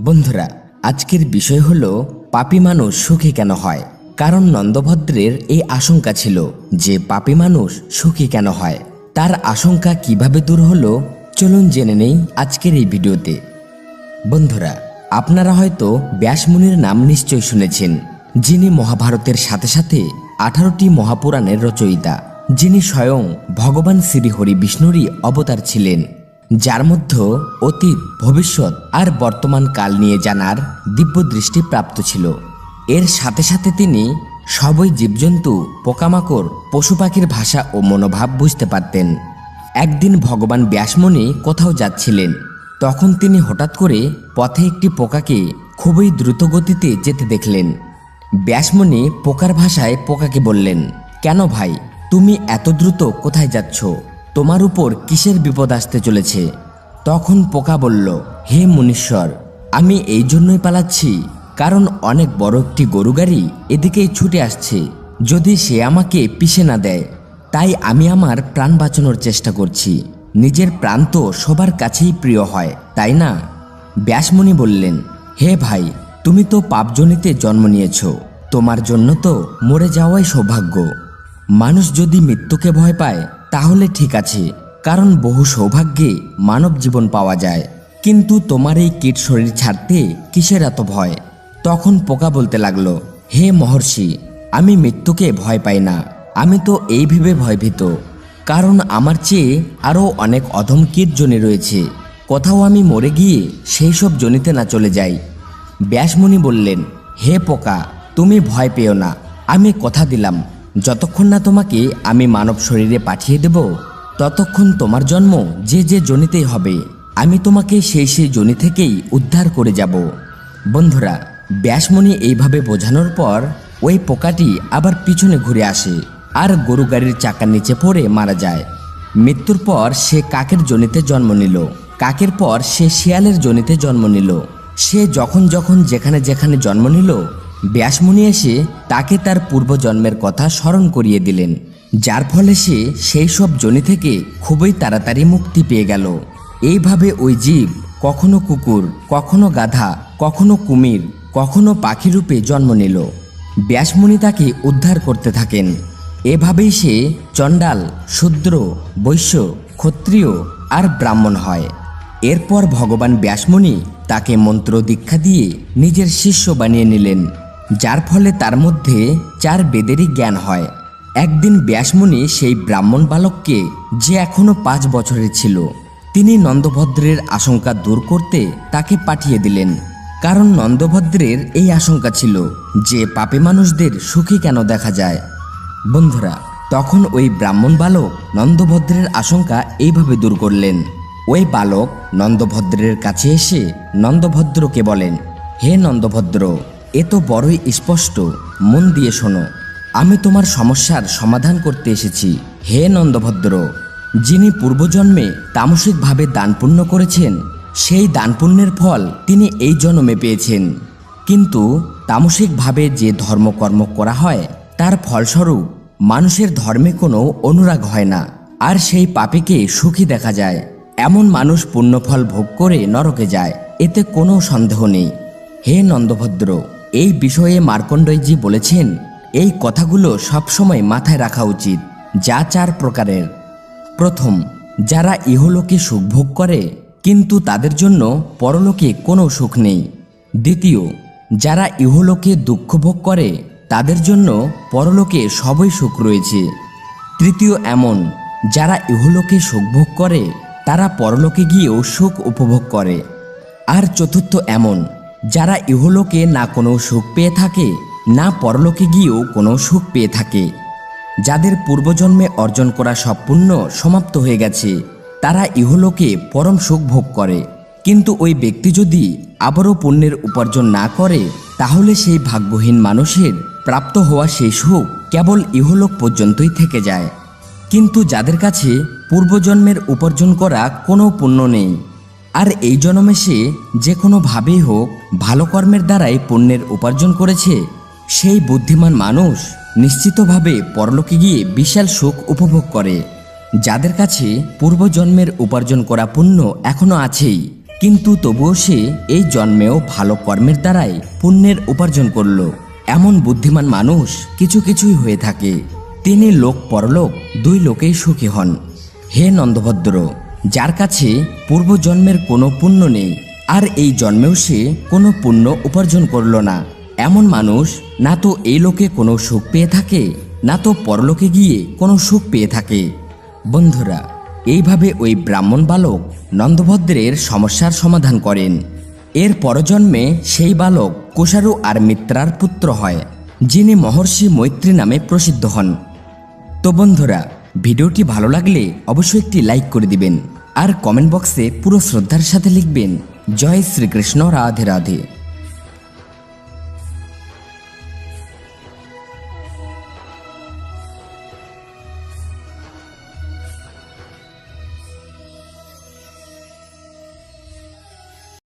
বন্ধুরা, আজকের বিষয় হল, পাপী মানুষ সুখী কেন হয়? কারণ নন্দভদ্রের এই আশঙ্কা ছিল যে পাপী মানুষ সুখী কেন হয়? তার আশঙ্কা কীভাবে দূর হলো? চলুন জেনে নেই আজকের এই ভিডিওতে। বন্ধুরা, আপনারা হয়তো ব্যাসমুনির নাম নিশ্চয় শুনেছেন, যিনি মহাভারতের সাথে সাথে আঠারোটি মহাপুরাণের রচয়িতা, যিনি স্বয়ং ভগবান শ্রীহরি বিষ্ণুরই অবতার ছিলেন। যার মধ্যে অতীত, ভবিষ্যৎ আর বর্তমান কাল নিয়ে জানার দিব্য দৃষ্টি প্রাপ্ত ছিল। এর সাথে সাথে তিনি সবই জীবজন্তু, পোকামাকড়, পশু পাখির ভাষা ও মনোভাব বুঝতে পারতেন। একদিন ভগবান ব্যাসমণি কোথাও যাচ্ছিলেন। তখন তিনি হঠাৎ করে পথে একটি পোকাকে খুবই দ্রুত গতিতে যেতে দেখলেন। ব্যাসমণি পোকার ভাষায় পোকাকে বললেন, কেন ভাই, তুমি এত দ্রুত কোথায় যাচ্ছ? তোমার উপর কিসের বিপদ আসতে চলেছে? তখন পোকা বলল, হে মুনীশ্বর, আমি এই জন্যই পালাচ্ছি, কারণ অনেক বড় একটি গরু গাড়ি এদিকেই ছুটে আসছে। যদি সে আমাকে পিষে না দেয়, তাই আমি আমার প্রাণ বাঁচানোর চেষ্টা করছি। নিজের প্রাণ তো সবার কাছেই প্রিয় হয়, তাই না? ব্যাসমণি বললেন, হে ভাই, তুমি তো পাপজনিতে জন্ম নিয়েছ, তোমার জন্য তো মরে যাওয়াই সৌভাগ্য। মানুষ যদি মৃত্যুকে ভয় পায় তাহলে ঠিক আছে, কারণ বহু সৌভাগ্যে মানব জীবন পাওয়া যায়। কিন্তু তোমার এই কীট শরীর ছাড়তে কিসের এত ভয়? তখন পোকা বলতে লাগল, হে মহর্ষি, আমি মৃত্যুকে ভয় পাই না। আমি তো এই ভেবে ভয়ভীত। কারণ আমার চেয়ে আরও অনেক অধম কীট জনে রয়েছে। কোথাও আমি মরে গিয়ে সেই সব জনিতে না চলে যাই। ব্যাসমণি বললেন, হে পোকা, তুমি ভয় পেও না। আমি কথা দিলাম। যতক্ষণ না তোমাকে আমি মানব শরীরে পাঠিয়ে দেব, ততক্ষণ তোমার জন্ম যে যে জনিতেই হবে। আমি তোমাকে সেই সেই জনি থেকেই উদ্ধার করে যাব। বন্ধুরা, ব্যাসমণি এইভাবে বোঝানোর পর ওই পোকাটি আবার পিছনে ঘুরে আসে আর গরু গাড়ির চাকার নিচে পড়ে মারা যায়। মৃত্যুর পর সে কাকের জনিতে জন্ম নিল। কাকের পর সে শিয়ালের জনিতে জন্ম নিল। সে যখন যখন যেখানে যেখানে জন্ম নিল ব্যাসমণি এসে তাকে তার পূর্বজন্মের কথা স্মরণ করিয়ে দিলেন, যার ফলে সে সেই সব জনি থেকে খুবই তাড়াতাড়ি মুক্তি পেয়ে গেল। এইভাবে ওই জীব কখনো কুকুর, কখনো গাধা, কখনো কুমির, কখনো পাখি রূপে জন্ম নিল। ব্যাসমণি তাকে উদ্ধার করতে থাকেন। এভাবেই সে চণ্ডাল, শূদ্র, বৈশ্য, ক্ষত্রিয় আর ব্রাহ্মণ হয়। এরপর ভগবান ব্যাসমণি তাকে মন্ত্র দীক্ষা দিয়ে নিজের শিষ্য বানিয়ে নিলেন। যার ফলে তার মধ্যে চার বেদেরই জ্ঞান হয়। একদিন ব্যাসমণি সেই ব্রাহ্মণ বালককে যে এখনও পাঁচ বছরের ছিল, তিনি নন্দভদ্রের আশঙ্কা দূর করতে তাকে পাঠিয়ে দিলেন। কারণ নন্দভদ্রের এই আশঙ্কা ছিল যে পাপে মানুষদের সুখী কেন দেখা যায়। বন্ধুরা, তখন ওই ব্রাহ্মণ বালক নন্দভদ্রের আশঙ্কা এইভাবে দূর করলেন। ওই বালক নন্দভদ্রের কাছে এসে নন্দভদ্রকে বলেন, হে নন্দভদ্র এ তো বড়ই স্পষ্ট। মন দিয়ে শোনো, আমি তোমার সমস্যার সমাধান করতে এসেছি। হে নন্দভদ্র, যিনি পূর্বজন্মে তামসিকভাবে দান পুণ্য করেছেন, সেই দান পুণ্যের ফল তিনি এই জন্মে পেয়েছেন। কিন্তু তামসিকভাবে যে ধর্মকর্ম করা হয়, তার ফলস্বরূপ মানুষের ধর্মে কোনো অনুরাগ হয় না, আর সেই পাপীকে সুখী দেখা যায়। এমন মানুষ পুণ্যফল ভোগ করে নরকে যায়, এতে কোনো সন্দেহ নেই। হে নন্দভদ্র এই বিষয়ে মার্কণ্ডয়জি বলেছেন, এই কথাগুলো সবসময় মাথায় রাখা উচিত, যা চার প্রকারের। প্রথম, যারা ইহলোকে সুখ ভোগ করে, কিন্তু তাদের জন্য পরলোকে কোনো সুখ নেই। দ্বিতীয়, যারা ইহলোকে দুঃখ ভোগ করে, তাদের জন্য পরলোকে সবই সুখ রয়েছে। তৃতীয়, এমন, যারা ইহলোকে সুখ ভোগ করে, তারা পরলোকে গিয়েও সুখ উপভোগ করে। আর চতুর্থ, এমন যারা ইহলোকে না কোনো সুখ পেয়ে থাকে, না পরলোকে গিয়েও কোনো সুখ পেয়ে থাকে। যাদের পূর্বজন্মে অর্জন করা সব পুণ্য সমাপ্ত হয়ে গেছে, তারা ইহলোকে পরম সুখ ভোগ করে। কিন্তু ওই ব্যক্তি যদি আবারও পুণ্যের উপার্জন না করে, তাহলে সেই ভাগ্যহীন মানুষের প্রাপ্ত হওয়া সেই সুখ কেবল ইহলোক পর্যন্তই থেকে যায়। কিন্তু যাদের কাছে পূর্বজন্মের উপার্জন করা কোনো পুণ্য নেই আর এই জন্মে সে যে কোনোভাবেই হোক ভালো কর্মের দ্বারাই পুণ্যের উপার্জন করেছে, সেই বুদ্ধিমান মানুষ নিশ্চিতভাবে পরলোকে গিয়ে বিশাল সুখ উপভোগ করে। যাদের কাছে পূর্বজন্মের উপার্জন করা পুণ্য এখনও আছেই, কিন্তু তবুও সে এই জন্মেও ভালো কর্মের দ্বারাই পুণ্যের উপার্জন করল। এমন বুদ্ধিমান মানুষ কিছু কিছুই হয়ে থাকে। তিনি লোক পরলোক, দুই লোকেই সুখী হন। হে নন্দভদ্র! যার কাছে পূর্বজন্মের কোনো পুণ্য নেই, আর এই জন্মেও সে কোনো পুণ্য উপার্জন করল না। এমন মানুষ না তো এই লোকে কোনো সুখ পেয়ে থাকে, না তো পরলোকে গিয়ে কোনো সুখ পেয়ে থাকে। বন্ধুরা, এইভাবে ওই ব্রাহ্মণ বালক নন্দভদ্রের সমস্যার সমাধান করেন। এর পরজন্মে সেই বালক কোষারু আর মিত্রার পুত্র হয়, যিনি মহর্ষি মৈত্রী নামে প্রসিদ্ধ হন। তো বন্ধুরা, ভিডিওটি ভালো লাগলে অবশ্যই একটি লাইক করে দিবেন। আর কমেন্ট বক্সে পুরো শ্রদ্ধার সাথে লিখবেন জয় শ্রীকৃষ্ণ রাধে রাধে।